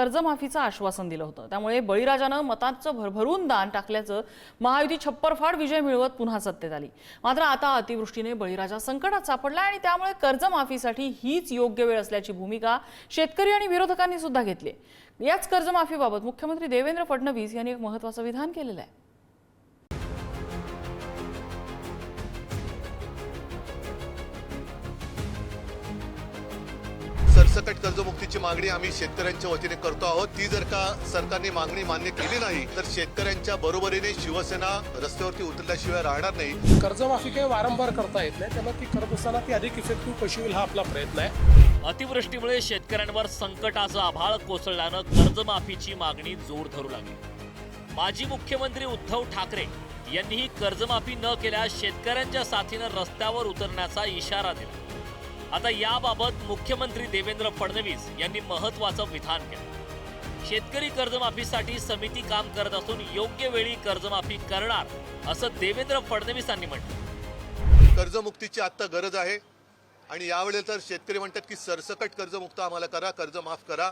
कर्जमाफीचं आश्वासन दिलं होतं. त्यामुळे बळीराजानं मतांचं भरभरून दान टाकल्याचं महायुती छप्परफाड विजय मिळवत पुन्हा सत्तेत आली. मात्र आता अतिवृष्टीने बळीराजा संकटात सापडला आणि त्यामुळे कर्जमाफीसाठी हीच योग्य वेळ असल्याची भूमिका शेतकरी आणि विरोधकांनी सुद्धा घेतली याच कर्जमाफीबाबत मुख्यमंत्री देवेंद्र फडणवीस यांनी एक महत्वाचं विधान केलेलं आहे. सरसकट कर्जमुक्तीची मागणी आम्ही शेतकऱ्यांच्या वतीने करतो आहोत. ती जर का सरकारने मागणी मान्य केली नाही तर शेतकऱ्यांच्या बरोबरीने शिवसेना रस्त्यावरती उतरल्याशिवाय राहणार नाही. कर्जमाफी काही वारंवार करता येत नाही त्यामुळे ती करत असताना ती अधिक इफेक्टिव्ह कशी होईल हा आपला प्रयत्न आहे. अतिवृष्टीमुळे शेतकऱ्यांवर संकटाचं आभाळ कोसळल्यानं कर्जमाफीची मागणी जोर धरू लागली. माजी मुख्यमंत्री उद्धव ठाकरे यांनीही कर्जमाफी न केल्यास शेतकऱ्यांच्या साथीनं रस्त्यावर उतरण्याचा इशारा दिला. आता याबाबत मुख्यमंत्री देवेंद्र फडणवीस यांनी महत्वाचं विधान केलं. शेतकरी कर्जमाफीसाठी समिती काम करत असून योग्य वेळी कर्जमाफी करणार असं देवेंद्र फडणवीसांनी म्हटलं. कर्जमुक्तीची आत्ता गरज आहे आणि यावेळेला तर शेतकरी म्हणतात की सरसकट कर्जमुक्त आम्हाला करा कर्ज माफ करा.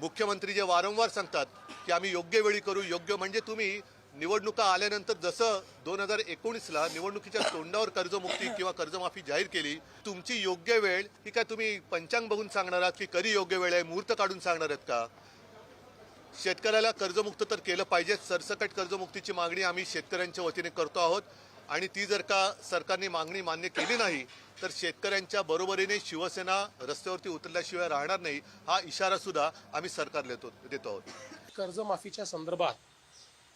मुख्यमंत्री जे वारंवार सांगतात की आम्ही योग्य वेळी करू योग्य म्हणजे तुम्ही निवडणुका आल्यानंतर जसं दोन हजार एकोणीसला निवडणुकीच्या तोंडावर कर्जमुक्ती किंवा कर्जमाफी जाहीर केली तुमची योग्य वेळ ही काय तुम्ही पंचांग बघून सांगणार आहात की कधी योग्य वेळ आहे मुहूर्त काढून सांगणार आहेत का? शेतकऱ्याला कर्जमुक्त तर केलं पाहिजे सरसकट कर्जमुक्तीची मागणी आम्ही शेतकऱ्यांच्या वतीने करतो आहोत. आणि ती जर का सरकारने मागणी मान्य केली नाही तर शेतकऱ्यांच्या बरोबरीने शिवसेना रस्त्यावरती उतरल्याशिवाय राहणार नाही हा इशारा सुद्धा आम्ही सरकारला देतो देतो आहोत. कर्जमाफीच्या संदर्भात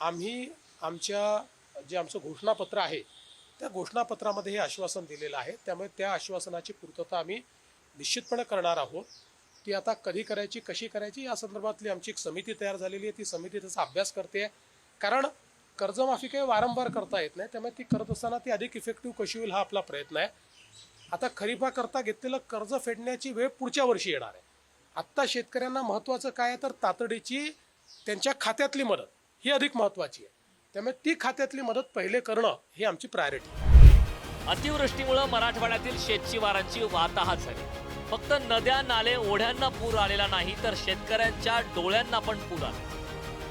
आम्ही आमच्या जे आमचं घोषणापत्र आहे त्या घोषणापत्रामध्ये हे आश्वासन दिलेलं आहे. त्यामुळे त्या आश्वासनाची पूर्तता आम्ही निश्चितपणे करणार आहोत. ती आता कधी करायची कशी करायची या संदर्भातली आमची एक समिती तयार झालेली आहे. ती समिती त्याचा अभ्यास करते. कारण कर्जमाफी काही वारंवार करता येत नाही. त्यामुळे ती करत असताना ती अधिक इफेक्टिव्ह कशी होईल हा आपला प्रयत्न आहे. आता खरीपाकरता घेतलेलं कर्ज फेडण्याची वेळ पुढच्या वर्षी येणार आहे. आत्ता शेतकऱ्यांना महत्त्वाचं काय आहे तर तातडीची त्यांच्या खात्यातली मदत. ही अधिक महत्त्वाची आहे. त्यामुळे ती खात्यातली मदत पहिले करणं ही आमची प्रायोरिटी अतिवृष्टीमुळे मराठवाड्यातील शेतशिवारांची वाताहात झाली. फक्त नद्या नाले ओढ्यांना पूर आलेला नाही तर शेतकऱ्यांच्या डोळ्यांना पण पूर आला.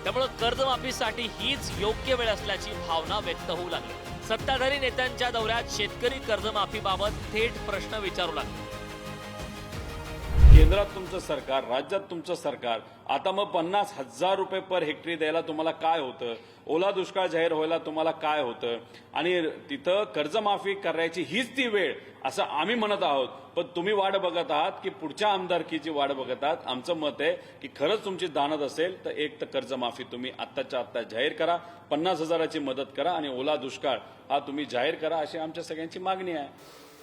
त्यामुळे कर्जमाफीसाठी हीच योग्य वेळ असल्याची भावना व्यक्त होऊ लागली. सत्ताधारी नेत्यांच्या दौऱ्यात शेतकरी कर्जमाफीबाबत थेट प्रश्न विचारू लागले. केंद्रात तुमचं सरकार राज्यात तुमचं सरकार आता मग पन्नास हजार रुपये पर हेक्टरी द्यायला तुम्हाला काय होतं? ओला दुष्काळ जाहीर व्हायला तुम्हाला काय होतं? आणि तिथं कर्जमाफी करायची हीच ती वेळ असं आम्ही म्हणत आहोत. पण तुम्ही वाट बघत आहात की पुढच्या आमदारकीची वाट बघत आहात. आमचं मत आहे की खरंच तुमची दानत असेल तर एक तर कर्जमाफी तुम्ही आत्ताच्या आत्ता जाहीर करा. पन्नास हजाराची मदत करा आणि ओला दुष्काळ हा तुम्ही जाहीर करा अशी आमच्या सगळ्यांची मागणी आहे.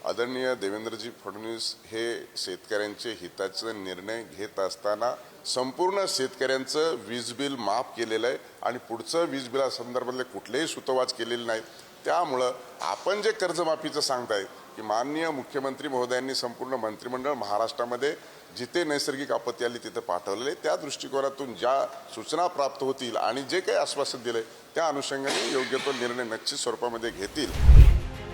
आदरणीय देवेंद्रजी फडणवीस हे शेतकऱ्यांचे हिताचे निर्णय घेत असताना संपूर्ण शेतकऱ्यांचं वीज बिल माफ केलेलं आहे आणि पुढचं वीज बिलासंदर्भातले कुठलेही सुतोवाच केलेले नाहीत. त्यामुळं आपण जे कर्जमाफीचं सांगताय की माननीय मुख्यमंत्री महोदयांनी संपूर्ण मंत्रिमंडळ महाराष्ट्रामध्ये जिथे नैसर्गिक आपत्ती आली तिथं पाठवलेले त्या दृष्टिकोनातून ज्या सूचना प्राप्त होतील आणि जे काही आश्वासन दिले त्या अनुषंगाने योग्य तो निर्णय निश्चित स्वरूपामध्ये घेतील.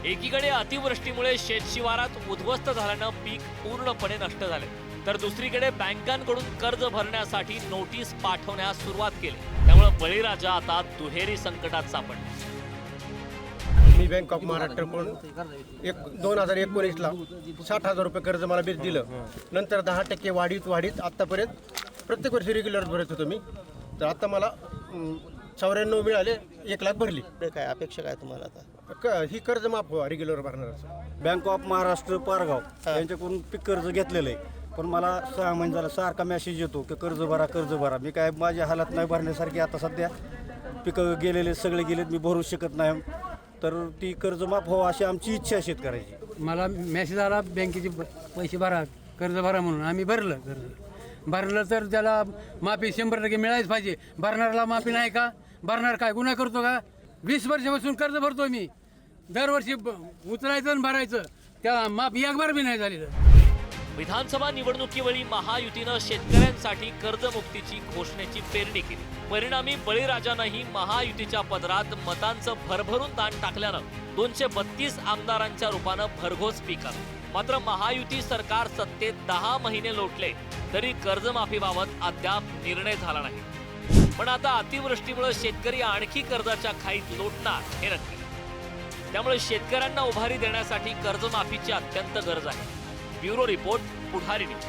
एकीकडे अतिवृष्टीमुळे शेतशिवारात उद्ध्वस्त झाल्यानं पीक पूर्णपणे नष्ट झाले. तर दुसरीकडे बँकांकडून कर्ज भरण्यासाठी नोटीस पाठवण्यास सुरुवात केली. त्यामुळे बळीराजा आता दुहेरी संकटात सापडला. मी बँक ऑफ महाराष्ट्राकडून एक दोन हजार एकोणीसला साठ हजार रुपये कर्ज मला बीज दिलं. नंतर दहा टक्के वाढीत वाढीत आत्तापर्यंत प्रत्येक वर्षी रेग्युलर भरत होतो मी. तर आता मला चौऱ्याण्णव मिळाले एक लाख भरली. काय अपेक्षा काय तुम्हाला आता? क- ही कर्ज माफ व्हा रेग्युलर भरणार बँक ऑफ महाराष्ट्र पारगाव यांच्याकडून पीक कर्ज घेतलेलं आहे. पण मला सहा महिने झालं सारखा मेसेज येतो की कर्ज भरा कर्ज भरा. मी काय माझ्या हालात नाही भरण्यासारखी आता सध्या पिकं गेलेले सगळे गेलेत मी भरू शकत नाही. तर ती कर्ज माफ व्हावं अशी आमची इच्छा आहे शेतकऱ्याची. मला मेसेज आला बँकेचे प- पैसे भरा कर्ज भरा म्हणून. आम्ही भरलं कर्ज. भरलं तर त्याला माफी शंभर टक्के मिळायच पाहिजे. भरणाऱ्याला माफी नाही का? भरणार काय? गुन्हा करतो का? वीस वर्षापासून कर्ज भरतो मी. दरवर्षी ब- उचलायचं आणि भरायचं. त्याला माफी एक बार बी नाही झालेलं विधानसभा निवडणुकीवेळी महायुतीनं शेतकऱ्यांसाठी कर्जमुक्तीची घोषणेची पेरणी केली. परिणामी बळीराजानंही महायुतीच्या पदरात मतांचं भरभरून दान टाकल्यानं दोनशे बत्तीस आमदारांच्या रूपानं भरघोस पीक. आलं मात्र महायुती सरकार सत्तेत दहा महिने लोटले तरी कर्जमाफीबाबत अद्याप निर्णय झाला नाही. पण आता अतिवृष्टीमुळे शेतकरी आणखी कर्जाच्या खाईत लोटणार हे नक्की त्यामुळे शेतकऱ्यांना उभारी देण्यासाठी कर्जमाफीची अत्यंत गरज आहे. Bureau report Pudhari news.